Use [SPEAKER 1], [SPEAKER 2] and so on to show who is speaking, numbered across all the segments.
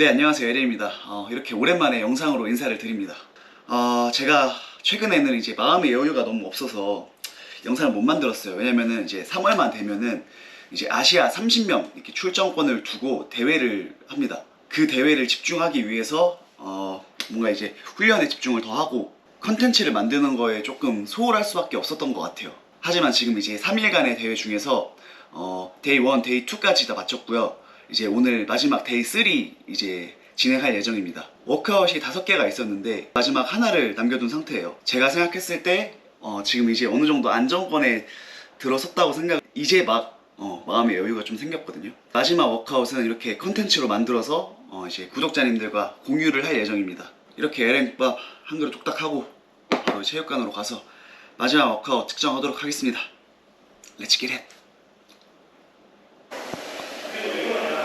[SPEAKER 1] 네, 안녕하세요. 에레입니다. 어, 이렇게 오랜만에 영상으로 인사를 드립니다. 어, 제가 최근에는 이제 마음의 여유가 너무 없어서 영상을 못 만들었어요. 왜냐면은 이제 3월만 되면은 이제 아시아 30명 이렇게 출전권을 두고 대회를 합니다. 그 대회를 집중하기 위해서 어, 뭔가 이제 훈련에 집중을 더 하고 컨텐츠를 만드는 거에 조금 소홀할 수밖에 없었던 것 같아요. 하지만 지금 이제 3일간의 대회 중에서 어, 데이 1, 데이 2까지 다 마쳤고요. 이제 오늘 마지막 데이 3 이제 진행할 예정입니다. 워크아웃이 다섯 개가 있었는데 마지막 하나를 남겨둔 상태예요. 제가 생각했을 때 어, 지금 이제 어느 정도 안정권에 들어섰다고 생각. 이제 막 어, 마음의 여유가 좀 생겼거든요. 마지막 워크아웃은 이렇게 컨텐츠로 만들어서 어, 이제 구독자님들과 공유를 할 예정입니다. 이렇게 LM국밥 한 그릇 뚝딱 하고 바로 체육관으로 가서 마지막 워크아웃 측정하도록 하겠습니다. 렛츠 기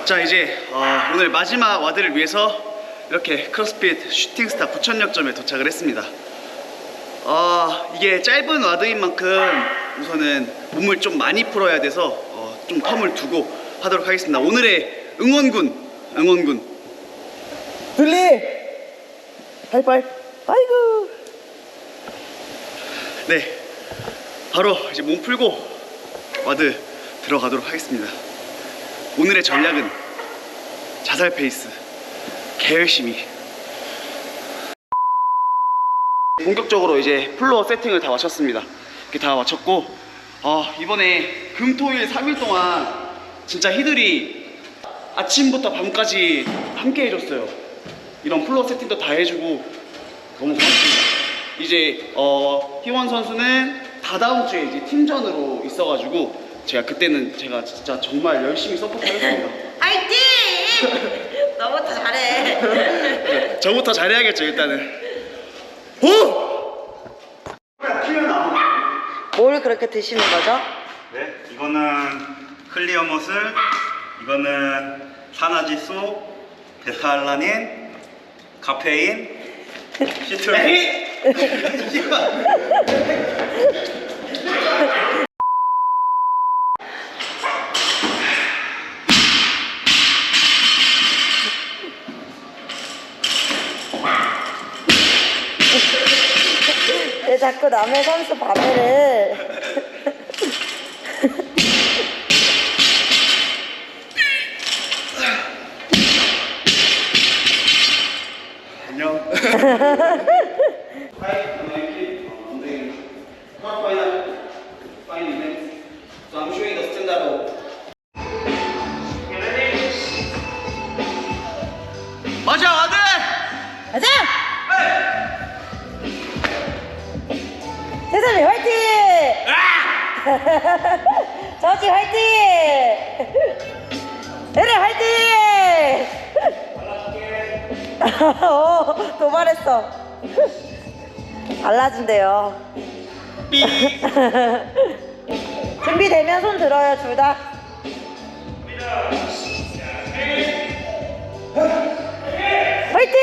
[SPEAKER 1] 자 이제 어, 오늘 마지막 와드를 위해서 이렇게 크로스핏 슈팅스타 부천역점에 도착을 했습니다. 어, 이게 짧은 와드인 만큼 우선은 몸을 좀 많이 풀어야 돼서 어, 좀 텀을 두고 하도록 하겠습니다. 오늘의 응원군, 응원군.
[SPEAKER 2] 둘리 하이파이 아이고
[SPEAKER 1] 네, 바로 이제 몸 풀고 와드 들어가도록 하겠습니다. 오늘의 전략은 자살 페이스, 개열심히. 본격적으로 이제 플로어 세팅을 다 마쳤습니다. 이렇게 다 마쳤고, 어, 이번에 금, 토, 일 3일 동안 진짜 희들이 아침부터 밤까지 함께 해줬어요. 이런 플로어 세팅도 다 해주고 너무 고맙습니다. 이제 어, 희원 선수는 다다음 주에 이제 팀전으로 있어가지고 제가 그때는 제가 진짜 정말 열심히 서포트하겠습니다.
[SPEAKER 3] 화이팅! 너부터 잘해.
[SPEAKER 1] 저부터 잘해야겠죠 일단은. 오!
[SPEAKER 3] 뭘 그렇게 드시는 거죠?
[SPEAKER 4] 네, 이거는 클리어 머슬, 이거는 산화지수, 베타알라닌, 카페인, 시트레인.
[SPEAKER 3] 왜 자꾸 남의 선수 방해를.
[SPEAKER 1] 안녕.
[SPEAKER 3] 저지 화이팅! 에레 화이팅! 어, 도발했어. 달라진대요. 준비되면 손 들어요, 둘 다. 화이팅!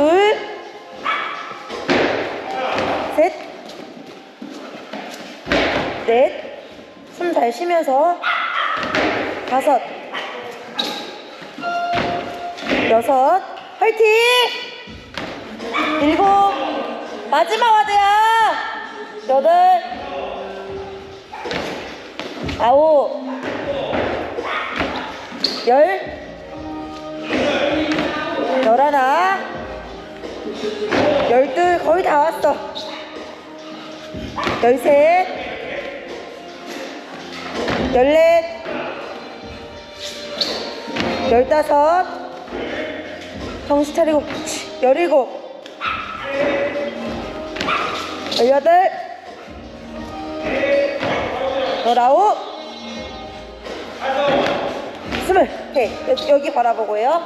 [SPEAKER 3] 둘, 셋, 빼면서 다섯 여섯. 화이팅! 일곱. 마지막 와드야. 여덟. 아홉. 열. 열하나 열둘 거의 다 왔어. 열셋. 열넷. 열다섯. 정신 차리고. 열일곱. 열여덟. 열아홉. 스물. 여- 여기 바라보고요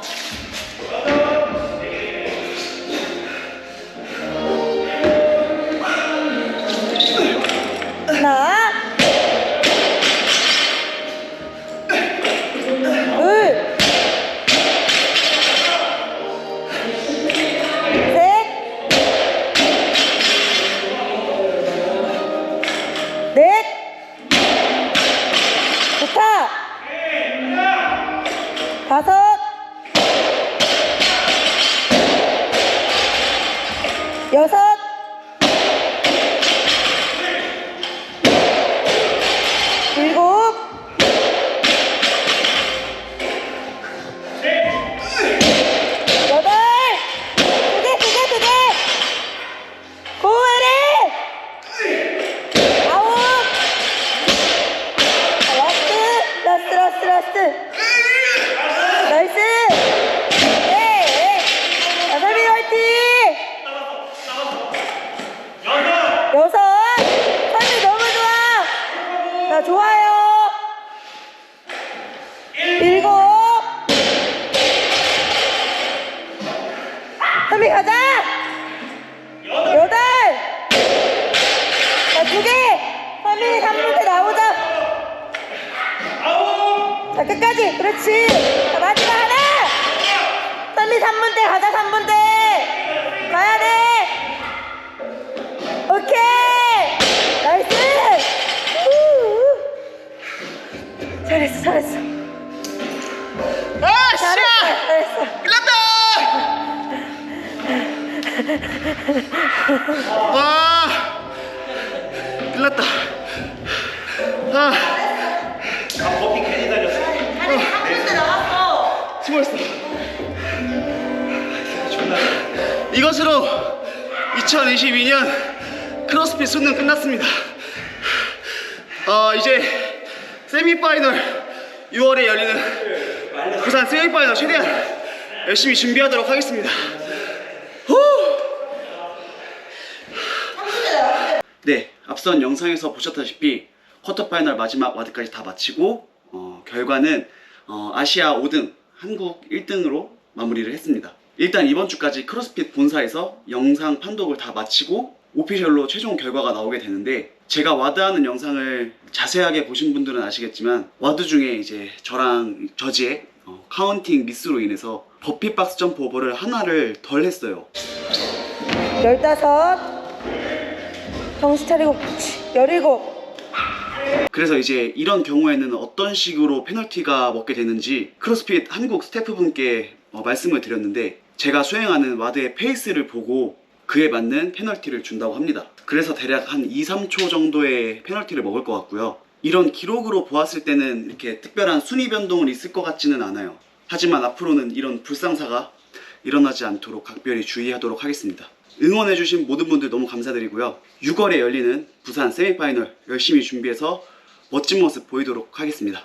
[SPEAKER 3] 여섯, 자 좋아요 일곱 선비 가자 여덟 자, 두 개! 3일 3분대 나오자! 자, 끝까지! 그렇지! 자, 마지막 하나! 3일 3분대 가자, 3분대! 가야 돼! 잘했어, 잘했어.
[SPEAKER 1] 아,
[SPEAKER 3] 잘했어, 잘했어.
[SPEAKER 1] 와, 끝났다. 아,
[SPEAKER 4] 아, 버피 괜히 달렸어.
[SPEAKER 1] 수고했어. 이것으로 2022년 크로스핏 수능 끝났습니다. 어, 이제 세미파이널 6월에 열리는 부산 세미파이널 최대한 열심히 준비하도록 하겠습니다. 후! 네, 앞선 영상에서 보셨다시피 쿼터파이널 마지막 와드까지 다 마치고 어, 결과는 어, 아시아 5등, 한국 1등으로 마무리를 했습니다. 일단 이번 주까지 크로스핏 본사에서 영상 판독을 다 마치고 오피셜로 최종 결과가 나오게 되는데 제가 와드하는 영상을 자세하게 보신 분들은 아시겠지만 와드 중에 이제 저랑 저지의 어, 카운팅 미스로 인해서 버피 박스 점프 오버를 하나를 덜 했어요.
[SPEAKER 3] 열다섯. 정신 차리고 그렇지. 열일곱.
[SPEAKER 1] 그래서 이제 이런 경우에는 어떤 식으로 페널티가 먹게 되는지 크로스핏 한국 스태프분께 어, 말씀을 드렸는데 제가 수행하는 와드의 페이스를 보고 그에 맞는 페널티를 준다고 합니다. 그래서 대략 한 2, 3초 정도의 페널티를 먹을 것 같고요. 이런 기록으로 보았을 때는 이렇게 특별한 순위 변동은 있을 것 같지는 않아요. 하지만 앞으로는 이런 불상사가 일어나지 않도록 각별히 주의하도록 하겠습니다. 응원해주신 모든 분들 너무 감사드리고요. 6월에 열리는 부산 세미파이널 열심히 준비해서 멋진 모습 보이도록 하겠습니다.